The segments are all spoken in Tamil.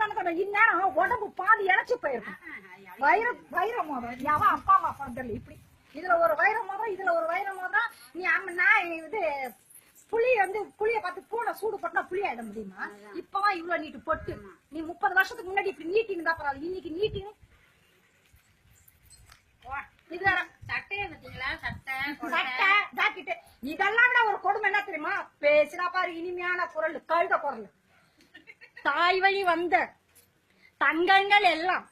தான் தானே இந்நேரம் உடம்பு பாதி இழைச்சு போயிருக்கும். வைர வைர மோதிரம். எவன் அப்பா அம்மா பண்றல இப்படி. இதுல ஒரு வைர மோதிரம் இதுல ஒரு வைர மோதிரம். நீ அம்ம நான் இது புளி வந்து புளிய பார்த்து பூனை சூடு போட்டா புளி ஆயிட முடியுமா? இப்பதான் இவ்வளவு நீட்டு பொட்டு. நீ முப்பது வருஷத்துக்கு முன்னாடி இப்படி நீட்டின்னு தான் பரவாயில்ல. இன்னைக்கு நீட்டின்னு இது வேற. சட்டையை பார்த்தீங்களா சட்டை சட்டை ஜாக்கெட்டு. இதெல்லாம் விட ஒரு கொடுமை என்ன தெரியுமா? பேசினா பாரு இனிமையான குரல் கழுத குரல். தாய் வழி வந்த தங்கங்கள் எல்லாம்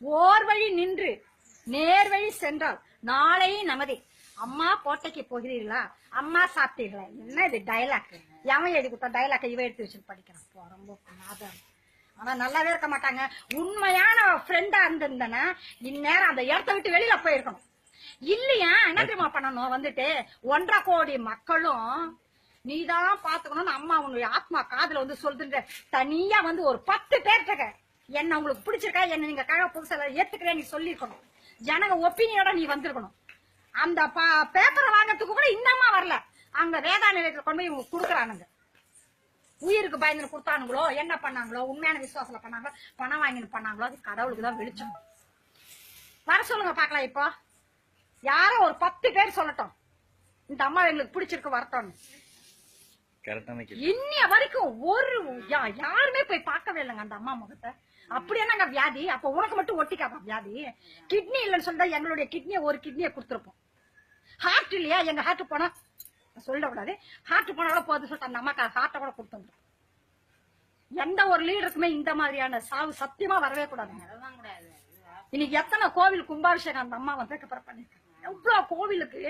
ஓர் வழி நின்று நேர் வழி சென்றால் நாளை நமதே. அம்மா கோட்டைக்கு போகிறீர்களா? அம்மா சாப்பிட்டீர்களா? என்ன இது டைலாக் எவன் எழுதி கொடுத்தா டைலாக் இவ எடுத்து வச்சு படிக்கிறான்? போ, ரொம்ப நாதம் ஆனா நல்லாவே இருக்க மாட்டாங்க. உண்மையான ஃப்ரெண்டா இருந்திருந்தனா இந்நேரம் அந்த இடத்த விட்டு வெளியில போயிருக்கணும். இல்லையா? என்ன தெரியுமா பண்ணணும்? வந்துட்டு ஒன்றரை கோடி மக்களும் நீதான் பாத்துக்கணும்னு அம்மா உன்னுடைய ஆத்மா காதுல வந்து சொல்லுன்ற தனியா வந்து ஒரு பத்து பேர்கிட்ட என்ன உங்களுக்கு பிடிச்சிருக்கா? என்ன நீங்க கழக புதுசா ஏத்துக்கிறேன் நீ சொல்லிருக்கணும் ஜனங்க ஒப்பீனியோட நீ வந்திருக்கணும். அந்த பேப்பரை வாங்கறதுக்கு கூட இன்னமா வரல. அங்க வேதா நிலையத்துல கொண்டு போய் இவங்க கொடுக்குறானுங்க. உயிருக்கு பயந்து கொடுத்தானுங்களோ? என்ன பண்ணாங்களோ? உண்மையான விசுவாசத்துல பண்ணாங்களோ? பணம் வாங்கின்னு பண்ணாங்களோ? அது கடவுளுக்கு தான் வெளிச்சம். வர சொல்லுங்க பாக்கலாம் இப்போ. யாரோ ஒரு பத்து பேர் சொல்லட்டும். இந்த அம்மா எங்களுக்கு பிடிச்சிருக்கு வரட்டும்னு கரெக்டான இன்னிய வரைக்கும் ஒரு யா- யாருமே போய் பார்க்கவே இல்லைங்க அந்த அம்மா முகத்தை. அப்படி என்னங்க வியாதி? அப்ப உனக்கு மட்டும் ஒட்டிக்காப்பா வியாதி? கிட்னி இல்லைன்னு சொல்லிட்டா எங்களுடைய கிட்னியை ஒரு கிட்னியை கொடுத்துருப்போம். ஹார்ட் இல்லையா? எங்க ஹார்ட் போனா? சொல்லக்கூடாது ஹார்ட் போனா கூட போகுது சொல்லிட்டு அந்த அம்மாக்கு ஹார்ட்டை கூட கொடுத்துருந்தோம் எந்த ஒரு லீடருக்குமே இந்த மாதிரியான சாவு சத்தியமா வரவே கூடாதுங்க. இன்னைக்கு எத்தனை கோவில் கும்பாபிஷேகம் அந்த அம்மா அப்புறம் பண்ணிருக்காங்க எவ்வளவு கோவிலுக்கு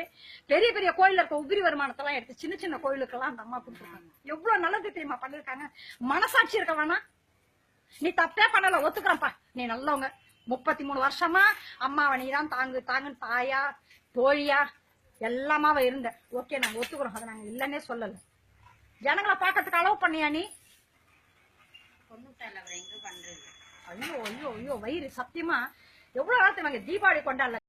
பெரிய பெரிய கோயில்ல இருக்க உதிரி வருமானத்தெல்லாம் எடுத்து சின்ன சின்ன கோயிலுக்கு எல்லாம் அந்த அம்மா கொடுத்துருக்காங்க. எவ்வளவு நல்லது தெரியுமா பண்ணிருக்காங்க மனசாட்சி இருக்க வேணா நீ தப்பே பண்ணல ஒத்துக்கிறப்பா நீ நல்லவங்க. முப்பத்தி மூணு வருஷமா அம்மாவை நீ தான் தாங்கு தாங்குன்னு தாயா தோழியா எல்லாமாவ இருந்த. ஓகே நாங்க ஒத்துக்கிறோம். அதை நாங்க இல்லன்னே சொல்லல. ஜனங்களை பார்க்கறதுக்கு அளவு பண்ணியா நீ? ஐயோ ஐயோ ஐயோ வயிறு சத்தியமா எவ்வளவு நாள் தெரியுமாங்க தீபாவளி கொண்டாடல.